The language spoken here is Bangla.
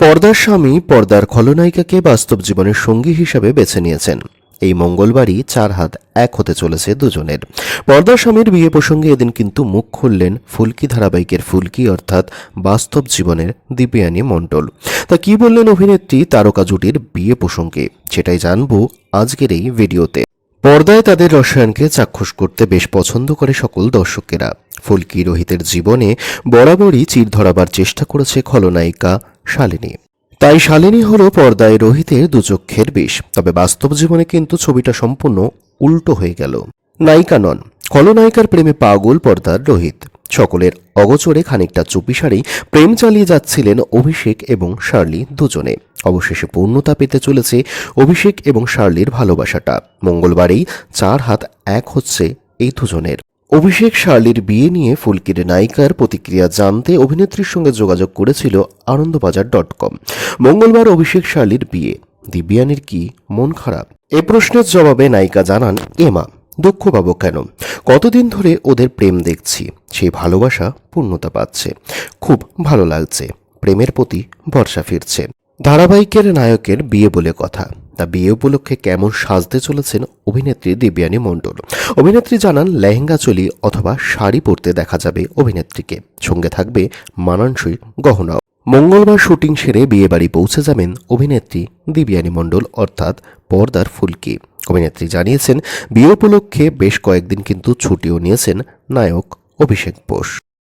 পর্দার স্বামী পর্দার খলনায়িকাকে বাস্তব জীবনের সঙ্গী হিসাবে বেছে নিয়েছেন। এই মঙ্গলবারই চার হাত এক হতে চলেছে দুজনের। পর্দার স্বামীর বিয়ে প্রসঙ্গে এদিন কিন্তু মুখ খুললেন ফুলকি ধারাবাহিকের ফুলকি অর্থাৎ বাস্তব জীবনের দিব্যানী মণ্ডল। তা কি বললেন অভিনেত্রী তারকা জুটির বিয়ে প্রসঙ্গে? সেটাই জানব আজকের এই ভিডিওতে। পর্দায় তাদের রসায়নকে চাক্ষুষ করতে বেশ পছন্দ করে সকল দর্শকেরা। ফুলকি রোহিতের জীবনে বরাবরই চির ধরাবার চেষ্টা করেছে খলনায়িকা শালিনী। তাই শালিনী হল পর্দায় রোহিতের দুচক্ষের বিষ। তবে বাস্তব জীবনে কিন্তু ছবিটা সম্পূর্ণ উল্টো হয়ে গেল। নায়িকা নন। খলনায়িকার প্রেমে পাগল পর্দার রোহিত। সকলের অগোচরে খানিকটা চুপিসারেই প্রেম চালিয়ে যাচ্ছিলেন অভিষেক এবং শার্লি দুজনে। অবশেষে পূর্ণতা পেতে চলেছে অভিষেক এবং শার্লির ভালোবাসাটা। মঙ্গলবারেই চার হাত এক হচ্ছে এই দুজনের। অভিষেক শার্লির বিয়ে নিয়ে ফুলকির নায়িকার প্রতিক্রিয়া জানতে অভিনেত্রীর সঙ্গে যোগাযোগ করেছিল আনন্দবাজার ডট কম। মঙ্গলবার অভিষেক শার্লির বিয়ে। দিব্যানের কি মন খারাপ? এ প্রশ্নের জবাবে নায়িকা জানান, এমা, দুঃখ পাবো কেন? কতদিন ধরে ওদের প্রেম দেখছি। সেই ভালোবাসা পূর্ণতা পাচ্ছে। খুব ভালো লাগছে। প্রেমের প্রতি ভরসা ফিরছে। ধারাবাহিকের নায়কের বিয়ে বলে কথা। তা বিয়ে উপলক্ষে কেমন সাজতে চলেছেন অভিনেত্রী দিব্যানী মণ্ডল। অভিনেত্রী জানান, লেহেঙ্গা চলি অথবা শাড়ি পরতে দেখা যাবে অভিনেত্রীকে। সঙ্গে থাকবে মানানসই গহনাও। মঙ্গলবার শুটিং সেরে বিয়ে বাড়ি পৌঁছে যাবেন অভিনেত্রী দিব্যানী মণ্ডল, অর্থাৎ পর্দার ফুলকি। অভিনেত্রী জানিয়েছেন, বিয়ে উপলক্ষে বেশ কয়েকদিন কিন্তু ছুটিও নিয়েছেন নায়ক অভিষেক বোস।